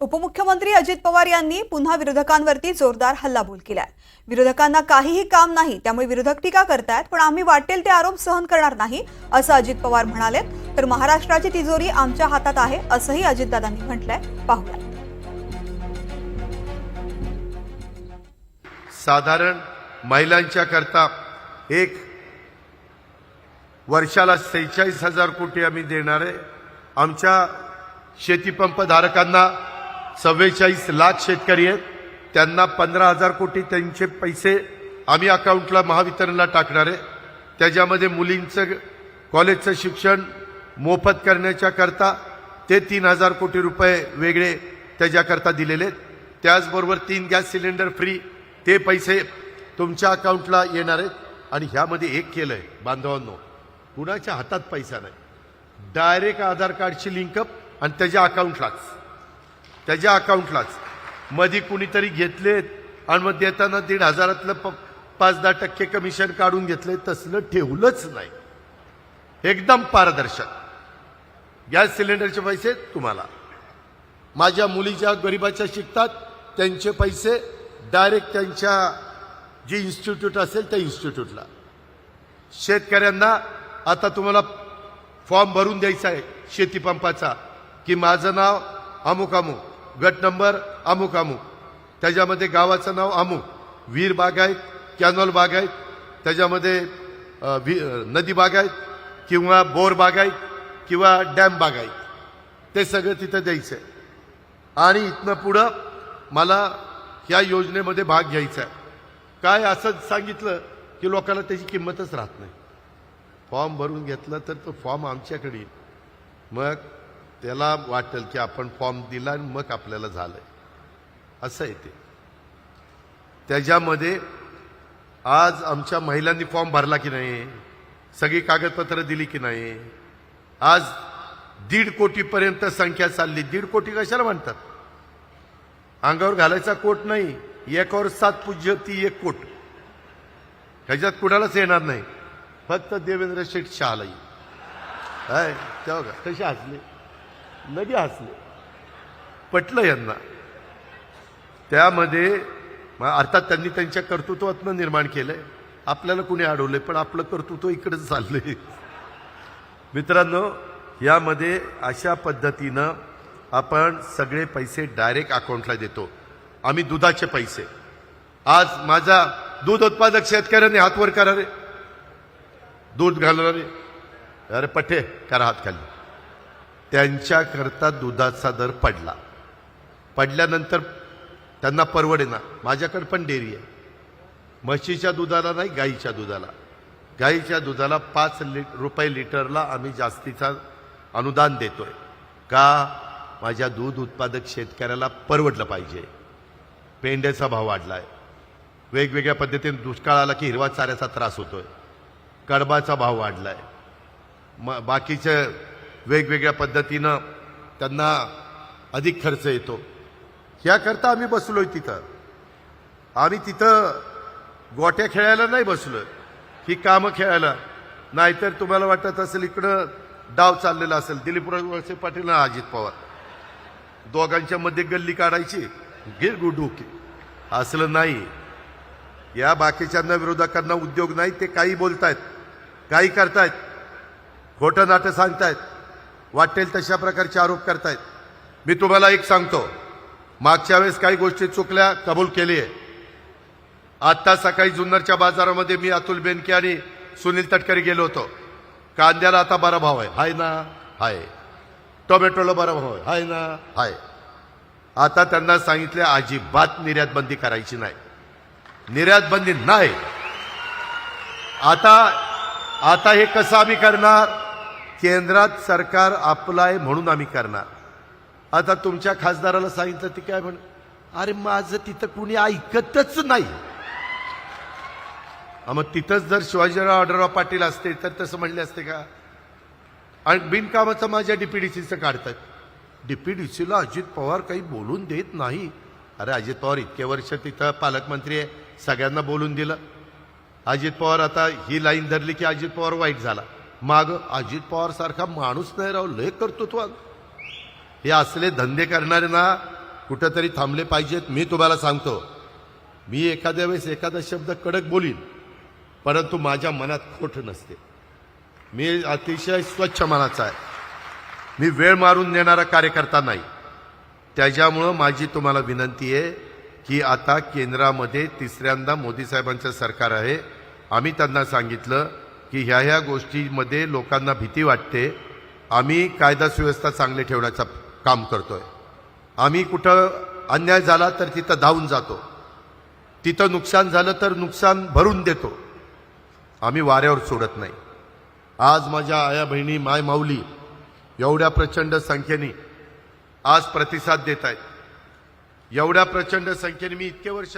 उपमुख्यमंत्री अजित पवार यांनी पुन्हा विरोधकांवरती जोरदार हल्लाबोल केलाय. विरोधकांना काहीही काम नाही त्यामुळे विरोधक टीका करतायत पण आम्ही वाटेल ते आरोप सहन करणार नाही असं अजित पवार म्हणाले. तर महाराष्ट्राची तिजोरी आमच्या हातात आहे असंही अजितदादांनी म्हटलंय. पाहूया. साधारण महिलांच्या करता एक वर्षाला सेहेचाळीस हजार कोटी आम्ही देणार आहे. आमच्या शेतीपंप सव्वेचाळीस चव्वेचाळीस लाख शेतकरी आहेत. त्यांना पंधरा हजार कोटी त्यांचे पैसे आम्ही अकाउंटला महावितरणला टाकणार आहे. त्याच्यामध्ये मुलींचं कॉलेजचं शिक्षण मोफत करण्याच्या करता ते तीन हजार कोटी रुपये वेगळे त्याच्याकरता दिलेले आहेत. त्याचबरोबर तीन गॅस सिलेंडर फ्री ते पैसे तुमच्या अकाउंटला येणार आहेत. आणि ह्यामध्ये एक केलं आहे बांधवांनो कुणाच्या हातात पैसा नाही. डायरेक्ट आधार कार्डची लिंकअप आणि त्याच्या अकाउंटलाच त्याच्या अकाउंटलाच. मध्ये कुणीतरी घेतलेत आणि मग देताना दीड हजारातलं प पाच दहा टक्के कमिशन काढून घेतले तसलं ठेवलंच नाही. एकदम पारदर्शक. गॅस सिलेंडरचे पैसे तुम्हाला. माझ्या मुलीच्या गरिबाच्या शिकतात त्यांचे पैसे डायरेक्ट त्यांच्या जे इन्स्टिट्यूट असेल त्या इन्स्टिट्यूटला. शेतकऱ्यांना आता तुम्हाला फॉर्म भरून द्यायचा आहे शेतीपंपाचा की माझं नाव अमुक अमुक. गट नंबर अमुक अमुक. त्याच्यामध्ये गावाचं नाव अमुक. वीर बाग आहेत कॅनॉल बाग आहेत त्याच्यामध्ये वि नदी बाग आहेत किंवा बोर बाग आहेत किंवा डॅम बाग आहेत. ते सगळं तिथं द्यायचं आहे आणि इथनं पुढं मला या योजनेमध्ये भाग घ्यायचा आहे. काय असं सांगितलं की लोकांना त्याची किंमतच राहत नाही. फॉर्म भरून घेतलं तर तो फॉर्म आमच्याकडे येईल. मग त्याला वाटेल की आपण फॉर्म दिला आणि मग आपल्याला झालंय. असं आहे ते. त्याच्यामध्ये आज आमच्या महिलांनी फॉर्म भरला की नाही? सगळी कागदपत्र दिली की नाही? आज दीड कोटीपर्यंत संख्या चालली. दीड कोटी कशाला म्हणतात? अंगावर घालायचा कोट नाही. एकावर सात पूज्य ती एक कोट. ह्याच्यात कुणालाच येणार नाही. फक्त देवेंद्र शेठ शहाला येईल काय तेव्हा का? कसे हसले? लगे हसले. पटलं यांना. त्यामध्ये अर्थात त्यांनी त्यांच्या कर्तृत्वातनं निर्माण केलंय. आपल्याला कुणी अडवलंय पण आपलं कर्तृत्व इकडेच चाललंय. मित्रांनो यामध्ये अशा पद्धतीनं आपण सगळे पैसे डायरेक्ट अकाउंटला देतो. आम्ही दुधाचे पैसे. आज माझा दूध उत्पादक शेतकऱ्यांनी हात वर करा रे दूध घालणारे. अरे पठे करा हात खाली. त्यांच्याकरता दुधाचा दर पडला. पडल्यानंतर त्यांना परवडेना. माझ्याकडे पण डेअरी आहे. म्हशीच्या दुधाला नाही गाईच्या दुधाला. गाईच्या दुधाला पाच लि रुपये लिटरला आम्ही जास्तीचा अनुदान देतोय. का? माझ्या दूध उत्पादक शेतकऱ्याला परवडलं पाहिजे. पेंड्याचा भाव वाढला आहे वेगवेगळ्या पद्धतीने दुष्काळ आला की हिरवा चाऱ्याचा त्रास होतोय. कडबाचा भाव वाढला आहे म बाकीच्या वेगवेगळ्या पद्धतीनं त्यांना अधिक खर्च येतो. ह्याकरता आम्ही बसलो आहे तिथं. आम्ही तिथं गोट्या खेळायला नाही बसलो ही कामं खेळायला. नाहीतर तुम्हाला वाटत असेल इकडं डाव चाललेला असेल. दिलीप वळसे पाटील आणि अजित पवार. दोघांच्या मध्ये गल्ली काढायची. गिर गुडुकी असलं नाही. या बाकीच्यांना विरोधकांना उद्योग नाही ते काही बोलतायत काही करतायत खोटं नाटं सांगतायत. वाटेल तशा प्रकारचे आरोप करतायत. मी तुम्हाला एक सांगतो. मागच्या वेळेस काही गोष्टी चुकल्या कबूल केली आहे आता सकाळी जुन्नरच्या बाजारामध्ये मी अतुल बेनके आणि सुनील तटकरे गेलो होतो. कांद्याला आता बरा भाव आहे. हाय ना? हाय. टोमॅटोला बरा भाव आहे. हाय ना? हाय. आता त्यांना सांगितले अजिबात निर्यात बंदी करायची नाही. निर्यात बंदी नाही. आता आता हे कसं आम्ही करणार? केंद्रात सरकार आपलं आहे म्हणून आम्ही करणार. आता तुमच्या खासदाराला सांगितलं ते काय म्हण अरे माझं तिथं कुणी ऐकतच नाही. मग तिथंच जर शिवाजीराव आढळराव पाटील असते तर तसं म्हणले असते का? आणि बिनकामाचं माझ्या डीपीडीसीचं काढतात. डीपीडीसीला अजित पवार काही बोलून देत नाही. अरे अजित पवार इतके वर्ष तिथं पालकमंत्री आहे सगळ्यांना बोलून दिलं. अजित पवार आता ही लाईन धरली की अजित पवार वाईट झाला. माग अजित पवार सारखा माणूस नाही राव लय कर्तृत्वात हे असले धंदे करणारे ना कुठंतरी थांबले पाहिजेत मी तुम्हाला सांगतो. मी एखाद्या वेळेस एखादा शब्द कडक बोलीन परंतु माझ्या मनात खोट नसते. मी अतिशय स्वच्छ मनाचा आहे. मी वेळ मारून नेणारा कार्यकर्ता नाही. त्याच्यामुळं माझी तुम्हाला विनंती आहे की आता केंद्रामध्ये तिसऱ्यांदा मोदी साहेबांचं सरकार आहे. आम्ही त्यांना सांगितलं की ह्या ह्या गोष्टीमध्ये लोकांना भीती वाटते. आम्ही कायदा सुव्यवस्था चांगले ठेवण्याचं काम करतोय. आम्ही कुठं अन्याय झाला तर तिथं धावून जातो. तिथं नुकसान झालं तर नुकसान भरून देतो. आम्ही वाऱ्यावर सोडत नाही. आज माझ्या आया बहिणी माय माऊली एवढ्या प्रचंड संख्येने आज प्रतिसाद देत आहेत. एवढ्या प्रचंड संख्येने मी इतके वर्ष